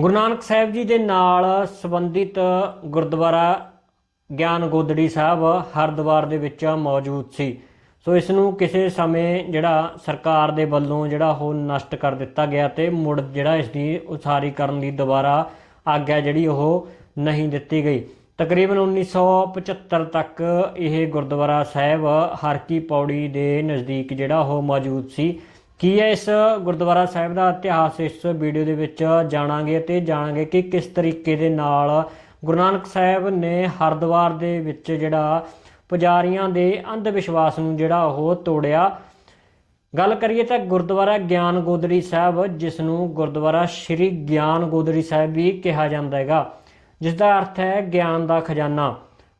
ਗੁਰੂ ਨਾਨਕ ਸਾਹਿਬ ਜੀ ਦੇ ਨਾਲ ਸੰਬੰਧਿਤ ਗੁਰਦੁਆਰਾ ਗਿਆਨ ਗੋਦੜੀ ਸਾਹਿਬ ਹਰਿਦੁਆਰ ਦੇ ਵਿੱਚ ਮੌਜੂਦ ਸੀ। ਸੋ ਇਸ ਨੂੰ ਕਿਸੇ ਸਮੇਂ ਜਿਹੜਾ ਸਰਕਾਰ ਦੇ ਵੱਲੋਂ ਜਿਹੜਾ ਉਹ ਨਸ਼ਟ ਕਰ ਦਿੱਤਾ ਗਿਆ ਤੇ ਮੁੜ ਜਿਹੜਾ ਇਸ ਦੀ ਉਸਾਰੀ ਕਰਨ ਦੀ ਦੁਬਾਰਾ ਆਗਿਆ ਜਿਹੜੀ ਉਹ ਨਹੀਂ ਦਿੱਤੀ ਗਈ। ਤਕਰੀਬਨ 1975 ਤੱਕ ਇਹ ਗੁਰਦੁਆਰਾ ਸਾਹਿਬ ਹਰਕੀ ਪੌੜੀ ਦੇ ਨਜ਼ਦੀਕ ਜਿਹੜਾ ਉਹ ਮੌਜੂਦ ਸੀ। ਕੀ ਹੈ ਇਸ ਗੁਰਦੁਆਰਾ ਸਾਹਿਬ ਦਾ ਇਤਿਹਾਸ? ਇਸ ਵੀਡੀਓ ਦੇ ਵਿੱਚ ਜਾਣਾਂਗੇ ਤੇ ਜਾਣਾਂਗੇ ਕਿ ਕਿਸ ਤਰੀਕੇ ਦੇ ਨਾਲ ਗੁਰੂ ਨਾਨਕ ਸਾਹਿਬ ਨੇ ਹਰਿਦੁਆਰ ਦੇ ਵਿੱਚ ਜਿਹੜਾ ਪੁਜਾਰੀਆਂ ਦੇ ਅੰਧ ਵਿਸ਼ਵਾਸ ਨੂੰ ਜਿਹੜਾ ਉਹ ਤੋੜਿਆ। ਗੱਲ ਕਰੀਏ ਤਾਂ ਗੁਰਦੁਆਰਾ ਗਿਆਨ ਗੋਦੜੀ ਸਾਹਿਬ, ਜਿਸ ਨੂੰ ਗੁਰਦੁਆਰਾ ਸ਼੍ਰੀ ਗਿਆਨ ਗੋਦੜੀ ਸਾਹਿਬ ਵੀ ਕਿਹਾ ਜਾਂਦਾ ਹੈਗਾ ਜਿਸ ਦਾ ਅਰਥ ਹੈ ਗਿਆਨ ਦਾ ਖਜ਼ਾਨਾ।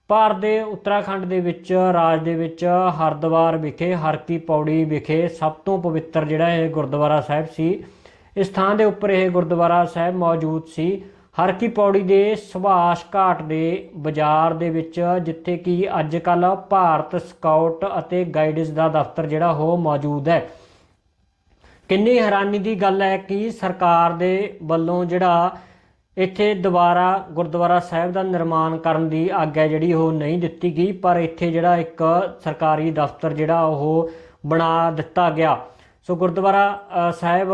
ਭਾਰਤ ਦੇ ਉੱਤਰਾਖੰਡ ਦੇ ਵਿੱਚ, ਰਾਜ ਦੇ ਵਿੱਚ ਹਰਿਦੁਆਰ ਵਿਖੇ, ਹਰਕੀ ਪੌੜੀ ਵਿਖੇ ਸਭ ਤੋਂ ਪਵਿੱਤਰ ਜਿਹੜਾ ਇਹ ਗੁਰਦੁਆਰਾ ਸਾਹਿਬ ਸੀ। ਇਸ ਥਾਂ ਦੇ ਉੱਪਰ ਇਹ ਗੁਰਦੁਆਰਾ ਸਾਹਿਬ ਮੌਜੂਦ ਸੀ। ਹਰਕੀ ਪੌੜੀ ਦੇ ਸੁਭਾਸ਼ ਘਾਟ ਦੇ ਬਾਜ਼ਾਰ ਦੇ ਵਿੱਚ, ਜਿੱਥੇ ਕਿ ਅੱਜ ਕੱਲ ਭਾਰਤ ਸਕਾਊਟ ਅਤੇ ਗਾਈਡਸ ਦਾ ਦਫ਼ਤਰ ਜਿਹੜਾ ਉਹ ਮੌਜੂਦ ਹੈ। ਕਿੰਨੀ ਹੈਰਾਨੀ ਦੀ ਗੱਲ ਹੈ ਕਿ ਸਰਕਾਰ ਦੇ ਵੱਲੋਂ ਜਿਹੜਾ ਇੱਥੇ ਦੁਬਾਰਾ ਗੁਰਦੁਆਰਾ ਸਾਹਿਬ ਦਾ ਨਿਰਮਾਣ ਕਰਨ ਦੀ ਆਗਿਆ ਜਿਹੜੀ ਉਹ ਨਹੀਂ ਦਿੱਤੀ ਗਈ, ਪਰ ਇੱਥੇ ਜਿਹੜਾ ਇੱਕ ਸਰਕਾਰੀ ਦਫ਼ਤਰ ਜਿਹੜਾ ਉਹ ਬਣਾ ਦਿੱਤਾ ਗਿਆ। ਸੋ ਗੁਰਦੁਆਰਾ ਸਾਹਿਬ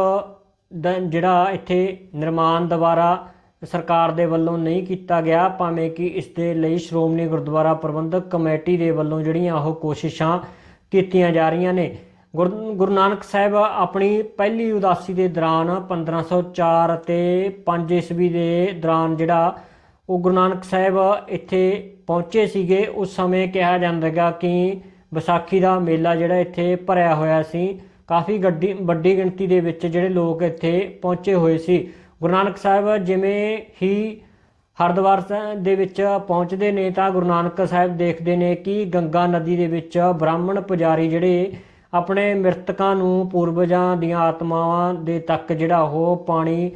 ਦਾ ਜਿਹੜਾ ਇੱਥੇ ਨਿਰਮਾਣ ਦੁਬਾਰਾ ਸਰਕਾਰ ਦੇ ਵੱਲੋਂ ਨਹੀਂ ਕੀਤਾ ਗਿਆ, ਭਾਵੇਂ ਕਿ ਇਸ ਦੇ ਲਈ ਸ਼੍ਰੋਮਣੀ ਗੁਰਦੁਆਰਾ ਪ੍ਰਬੰਧਕ ਕਮੇਟੀ ਦੇ ਵੱਲੋਂ ਜਿਹੜੀਆਂ ਉਹ ਕੋਸ਼ਿਸ਼ਾਂ ਕੀਤੀਆਂ ਜਾ ਰਹੀਆਂ ਨੇ। ਗੁਰ- ਗੁਰੂ ਨਾਨਕ ਸਾਹਿਬ ਆਪਣੀ ਪਹਿਲੀ ਉਦਾਸੀ ਦੇ ਦੌਰਾਨ 1504 ਅਤੇ 5 ਈਸਵੀ ਦੇ ਦੌਰਾਨ ਜਿਹੜਾ ਉਹ ਗੁਰੂ ਨਾਨਕ ਸਾਹਿਬ ਇੱਥੇ ਪਹੁੰਚੇ ਸੀਗੇ, ਉਸ ਸਮੇਂ ਕਿਹਾ ਜਾਂਦਾ ਹੈਗਾ ਕਿ ਵਿਸਾਖੀ ਦਾ ਮੇਲਾ ਜਿਹੜਾ ਇੱਥੇ ਭਰਿਆ ਹੋਇਆ ਸੀ। ਕਾਫੀ ਗੱਡੀ, ਵੱਡੀ ਗਿਣਤੀ ਦੇ ਵਿੱਚ ਜਿਹੜੇ ਲੋਕ ਇੱਥੇ ਪਹੁੰਚੇ ਹੋਏ ਸੀ। ਗੁਰੂ ਨਾਨਕ ਸਾਹਿਬ ਜਿਵੇਂ ਹੀ ਹਰਿਦੁਆਰ ਸਾਹਿਬ ਦੇ ਵਿੱਚ ਪਹੁੰਚਦੇ ਨੇ ਤਾਂ ਗੁਰੂ ਨਾਨਕ ਸਾਹਿਬ ਦੇਖਦੇ ਨੇ ਕਿ ਗੰਗਾ ਨਦੀ ਦੇ ਵਿੱਚ ਬ੍ਰਾਹਮਣ ਪੁਜਾਰੀ ਜਿਹੜੇ ਆਪਣੇ ਮ੍ਰਿਤਕਾਂ ਨੂੰ ਪੂਰਵਜਾਂ ਦੀਆਂ ਆਤਮਾਵਾਂ ਦੇ ਤੱਕ ਜਿਹੜਾ ਉਹ ਪਾਣੀ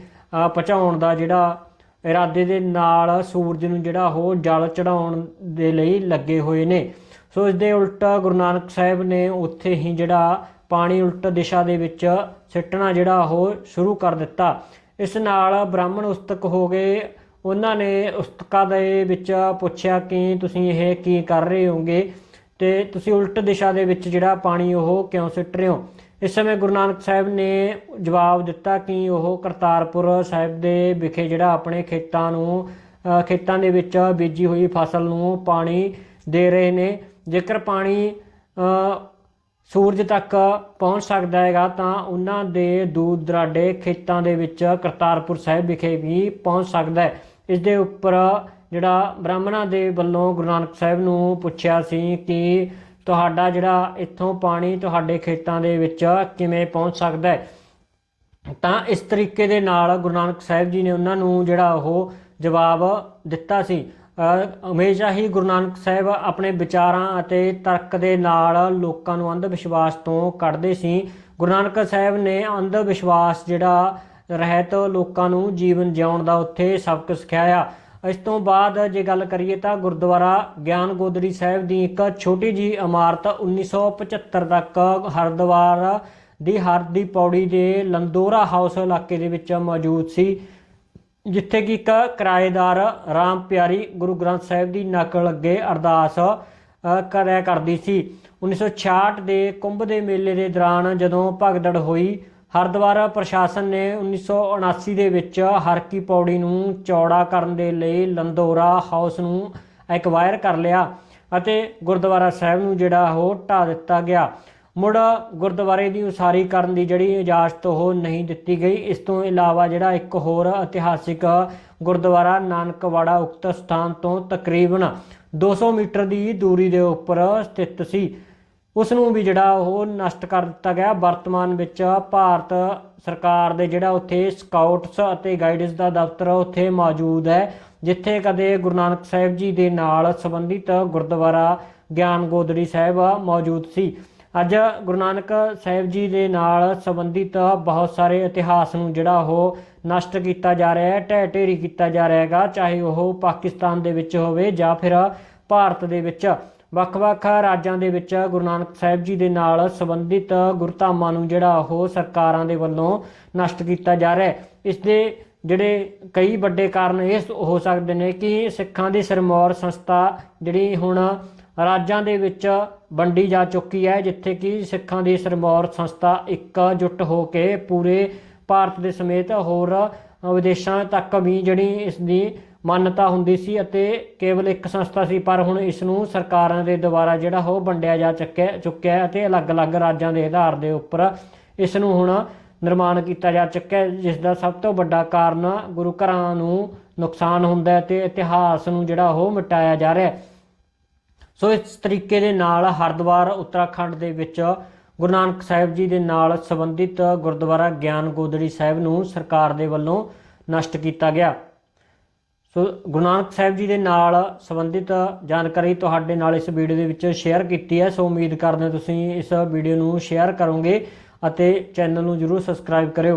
ਪਹੁੰਚਾਉਣ ਦਾ ਜਿਹੜਾ ਇਰਾਦੇ ਦੇ ਨਾਲ ਸੂਰਜ ਨੂੰ ਜਿਹੜਾ ਉਹ ਜਲ ਚੜਾਉਣ ਦੇ ਲਈ ਲੱਗੇ ਹੋਏ ਨੇ। ਸੋ ਇਸ ਦੇ ਉਲਟ ਗੁਰੂ ਨਾਨਕ ਸਾਹਿਬ ਨੇ ਉੱਥੇ ਹੀ ਜਿਹੜਾ ਪਾਣੀ ਉਲਟ ਦਿਸ਼ਾ ਦੇ ਵਿੱਚ ਸਿੱਟਣਾ ਜਿਹੜਾ ਉਹ ਸ਼ੁਰੂ ਕਰ ਦਿੱਤਾ। ਇਸ ਨਾਲ ਬ੍ਰਾਹਮਣ ਉਸਤਕ ਹੋ ਗਏ। ਉਹਨਾਂ ਨੇ ਉਸਤਕਾਂ ਦੇ ਵਿੱਚ ਪੁੱਛਿਆ ਕਿ ਤੁਸੀਂ ਇਹ ਕੀ ਕਰ ਰਹੇ ਹੋਗੇ? ਤੇ ਤੁਸੀਂ ਉਲਟ ਦਿਸ਼ਾ ਦੇ ਵਿੱਚ ਜਿਹੜਾ ਪਾਣੀ ਉਹ ਕਿਉਂ ਸਿੱਟ ਰਹੇ ਹੋ? ਇਸ ਸਮੇਂ ਗੁਰੂ ਨਾਨਕ ਸਾਹਿਬ ਨੇ ਜਵਾਬ ਦਿੱਤਾ ਕਿ ਉਹ ਕਰਤਾਰਪੁਰ ਸਾਹਿਬ ਦੇ ਵਿਖੇ ਜਿਹੜਾ ਆਪਣੇ ਖੇਤਾਂ ਨੂੰ ਖੇਤਾਂ ਦੇ ਵਿੱਚ ਬੀਜੀ ਹੋਈ ਫਸਲ ਨੂੰ ਪਾਣੀ ਦੇ ਰਹੇ ਨੇ। ਜੇਕਰ ਪਾਣੀ ਸੂਰਜ ਤੱਕ ਪਹੁੰਚ ਸਕਦਾ ਹੈਗਾ, ਤਾਂ ਉਹਨਾਂ ਦੇ ਦੂਰ ਦਰਾਡੇ ਖੇਤਾਂ ਦੇ ਵਿੱਚ ਕਰਤਾਰਪੁਰ ਸਾਹਿਬ ਵਿਖੇ ਵੀ ਪਹੁੰਚ ਸਕਦਾ ਹੈ। ਇਸ ਦੇ ਉੱਪਰ ਜਿਹੜਾ ਬ੍ਰਾਹਮਣਾਂ ਦੇ ਵੱਲੋਂ ਗੁਰੂ ਨਾਨਕ ਸਾਹਿਬ ਨੂੰ ਪੁੱਛਿਆ ਸੀ ਕਿ ਤੁਹਾਡਾ ਜਿਹੜਾ ਇੱਥੋਂ ਪਾਣੀ ਤੁਹਾਡੇ ਖੇਤਾਂ ਦੇ ਵਿੱਚ ਕਿਵੇਂ ਪਹੁੰਚ ਸਕਦਾ ਹੈ? ਤਾਂ ਇਸ ਤਰੀਕੇ ਦੇ ਨਾਲ ਗੁਰੂ ਨਾਨਕ ਸਾਹਿਬ ਜੀ ਨੇ ਉਹਨਾਂ ਨੂੰ ਜਿਹੜਾ ਉਹ ਜਵਾਬ ਦਿੱਤਾ ਸੀ। ਹਮੇਸ਼ਾ ਹੀ ਗੁਰੂ ਨਾਨਕ ਸਾਹਿਬ ਆਪਣੇ ਵਿਚਾਰਾਂ ਅਤੇ ਤਰਕ ਦੇ ਨਾਲ ਲੋਕਾਂ ਨੂੰ ਅੰਧ ਵਿਸ਼ਵਾਸ ਤੋਂ ਕੱਢਦੇ ਸੀ। ਗੁਰੂ ਨਾਨਕ ਸਾਹਿਬ ਨੇ ਅੰਧ ਵਿਸ਼ਵਾਸ ਜਿਹੜਾ ਰਹਿਤ ਲੋਕਾਂ ਨੂੰ ਜੀਵਨ ਜਿਉਣ ਦਾ ਉੱਥੇ ਸਬਕ ਸਿਖਾਇਆ। ਇਸ ਤੋਂ ਬਾਅਦ ਜੇ ਗੱਲ ਕਰੀਏ ਤਾਂ ਗੁਰਦੁਆਰਾ ਗਿਆਨ ਗੋਦਰੀ ਸਾਹਿਬ ਦੀ ਇੱਕ ਛੋਟੀ ਜੀ ਇਮਾਰਤ 1975 ਤੱਕ ਹਰਿਦੁਆਰ ਦੀ ਹਰ ਦੀ ਪੌੜੀ ਦੇ ਲੰਦੋਰਾ ਹਾਊਸ ਇਲਾਕੇ ਦੇ ਵਿੱਚ ਮੌਜੂਦ ਸੀ, ਜਿੱਥੇ ਕਿ ਇੱਕ ਕਿਰਾਏਦਾਰ ਰਾਮ ਪਿਆਰੀ ਗੁਰੂ ਗ੍ਰੰਥ ਸਾਹਿਬ ਦੀ ਨਕਲ ਅੱਗੇ ਅਰਦਾਸ ਕਰਿਆ ਕਰਦੀ ਸੀ। 1966 ਦੇ ਕੁੰਭ ਦੇ ਮੇਲੇ ਦੇ ਦੌਰਾਨ ਜਦੋਂ ਭਗਦੜ ਹੋਈ ਹਰਿਦੁਆਰ ਪ੍ਰਸ਼ਾਸਨ ਨੇ 1979 ਦੇ ਵਿੱਚ ਹਰਕੀ ਪੌੜੀ ਨੂੰ ਚੌੜਾ ਕਰਨ ਦੇ ਲਈ ਲੰਦੋਰਾ ਹਾਊਸ ਨੂੰ ਐਕਵਾਇਰ ਕਰ ਲਿਆ ਅਤੇ ਗੁਰਦੁਆਰਾ ਸਾਹਿਬ ਨੂੰ ਜਿਹੜਾ ਉਹ ਢਾ ਦਿੱਤਾ ਗਿਆ। ਮੁੜ ਗੁਰਦੁਆਰੇ ਦੀ ਉਸਾਰੀ ਕਰਨ ਦੀ ਜਿਹੜੀ ਇਜਾਜ਼ਤ ਉਹ ਨਹੀਂ ਦਿੱਤੀ ਗਈ। ਇਸ ਤੋਂ ਇਲਾਵਾ ਜਿਹੜਾ ਇੱਕ ਹੋਰ ਇਤਿਹਾਸਿਕ ਗੁਰਦੁਆਰਾ ਨਾਨਕਵਾੜਾ ਉਕਤ ਸਥਾਨ ਤੋਂ ਤਕਰੀਬਨ 200 ਮੀਟਰ ਦੀ ਦੂਰੀ ਦੇ ਉੱਪਰ ਸਥਿਤ ਸੀ। ਉਸ ਨੂੰ ਵੀ ਜਿਹੜਾ ਉਹ ਨਸ਼ਟ ਕਰ ਦਿੱਤਾ ਗਿਆ। ਵਰਤਮਾਨ ਵਿੱਚ ਭਾਰਤ ਸਰਕਾਰ ਦੇ ਜਿਹੜਾ ਉੱਥੇ ਸਕਾਊਟਸ ਅਤੇ ਗਾਈਡਸ ਦਾ ਦਫ਼ਤਰ ਉੱਥੇ ਮੌਜੂਦ ਹੈ, ਜਿੱਥੇ ਕਦੇ ਗੁਰੂ ਨਾਨਕ ਸਾਹਿਬ ਜੀ ਦੇ ਨਾਲ ਸੰਬੰਧਿਤ ਗੁਰਦੁਆਰਾ ਗਿਆਨ ਗੋਦੜੀ ਸਾਹਿਬ ਮੌਜੂਦ ਸੀ। ਅੱਜ ਗੁਰੂ ਨਾਨਕ ਸਾਹਿਬ ਜੀ ਦੇ ਨਾਲ ਸੰਬੰਧਿਤ ਬਹੁਤ ਸਾਰੇ ਇਤਿਹਾਸ ਨੂੰ ਜਿਹੜਾ ਉਹ ਨਸ਼ਟ ਕੀਤਾ ਜਾ ਰਿਹਾ ਹੈ, ਢਹਿ ਢੇਰੀ ਕੀਤਾ ਜਾ ਰਿਹਾ ਹੈਗਾ, ਚਾਹੇ ਉਹ ਪਾਕਿਸਤਾਨ ਦੇ ਵਿੱਚ ਹੋਵੇ ਜਾਂ ਫਿਰ ਭਾਰਤ ਦੇ ਵਿੱਚ। ਵੱਖ-ਵੱਖ ਰਾਜਾਂ ਦੇ ਵਿੱਚ ਗੁਰੂ ਨਾਨਕ ਸਾਹਿਬ ਜੀ ਦੇ ਨਾਲ ਸੰਬੰਧਿਤ ਗੁਰਧਾਮਾਂ ਨੂੰ ਜਿਹੜਾ ਉਹ ਸਰਕਾਰਾਂ ਦੇ ਵੱਲੋਂ ਨਸ਼ਟ ਕੀਤਾ ਜਾ ਰਿਹਾ ਹੈ। ਇਸ ਦੇ ਜਿਹੜੇ ਕਈ ਵੱਡੇ ਕਾਰਨ ਇਹ ਹੋ ਸਕਦੇ ਨੇ ਕਿ ਸਿੱਖਾਂ ਦੀ ਸਰਮੌਰ ਸੰਸਥਾ ਜਿਹੜੀ ਹੁਣ ਰਾਜਾਂ ਦੇ ਵਿੱਚ ਵੰਡੀ ਜਾ ਚੁੱਕੀ ਹੈ, ਜਿੱਥੇ ਕਿ ਸਿੱਖਾਂ ਦੀ ਸਰਮੌਰ ਸੰਸਥਾ ਇੱਕ ਜੁੱਟ ਹੋ ਕੇ ਪੂਰੇ ਭਾਰਤ ਦੇ ਸਮੇਤ ਹੋਰ ਵਿਦੇਸ਼ਾਂ ਤੱਕ ਵੀ ਜਿਹੜੀ ਇਸ ਦੀ ਮਾਨਤਾ ਹੁੰਦੀ ਸੀ ਅਤੇ ਕੇਵਲ ਇੱਕ ਸੰਸਥਾ ਸੀ, ਪਰ ਹੁਣ ਇਸ ਨੂੰ ਸਰਕਾਰਾਂ ਦੇ ਦੁਆਰਾ ਜਿਹੜਾ ਉਹ ਵੰਡਿਆ ਜਾ ਚੁੱਕਿਆ ਚੁੱਕਿਆ ਹੈ ਅਤੇ ਅਲੱਗ-ਅਲੱਗ ਰਾਜਾਂ ਦੇ ਆਧਾਰ ਦੇ ਉੱਪਰ ਇਸ ਨੂੰ ਹੁਣ ਨਿਰਮਾਣ ਕੀਤਾ ਜਾ ਚੁੱਕਿਆ ਜਿਸ ਦਾ ਸਭ ਤੋਂ ਵੱਡਾ ਕਾਰਨ ਗੁਰੂ ਘਰਾਂ ਨੂੰ ਨੁਕਸਾਨ ਹੁੰਦਾ ਹੈ ਤੇ ਇਤਿਹਾਸ ਨੂੰ ਜਿਹੜਾ ਉਹ ਮਿਟਾਇਆ ਜਾ ਰਿਹਾ ਹੈ। ਸੋ ਇਸ ਤਰੀਕੇ ਦੇ ਨਾਲ ਹਰਿਦੁਆਰ ਉੱਤਰਾਖੰਡ ਦੇ ਵਿੱਚ ਗੁਰੂ ਨਾਨਕ ਸਾਹਿਬ ਜੀ ਦੇ ਨਾਲ ਸੰਬੰਧਿਤ ਗੁਰਦੁਆਰਾ ਗਿਆਨ ਗੋਦੜੀ ਸਾਹਿਬ ਨੂੰ ਸਰਕਾਰ ਦੇ ਵੱਲੋਂ ਨਸ਼ਟ ਕੀਤਾ ਗਿਆ। ਸੋ ਗੁਰੂ ਨਾਨਕ ਸਾਹਿਬ ਜੀ ਦੇ ਨਾਲ ਸੰਬੰਧਿਤ ਜਾਣਕਾਰੀ ਤੁਹਾਡੇ ਨਾਲ ਇਸ ਵੀਡੀਓ ਦੇ ਵਿੱਚ ਸ਼ੇਅਰ ਕੀਤੀ ਹੈ। ਸੋ ਉਮੀਦ ਕਰਦੇ ਹਾਂ ਤੁਸੀਂ ਇਸ ਵੀਡੀਓ ਨੂੰ ਸ਼ੇਅਰ ਕਰੋਗੇ ਅਤੇ ਚੈਨਲ ਨੂੰ ਜਰੂਰ ਸਬਸਕ੍ਰਾਈਬ ਕਰਿਓ।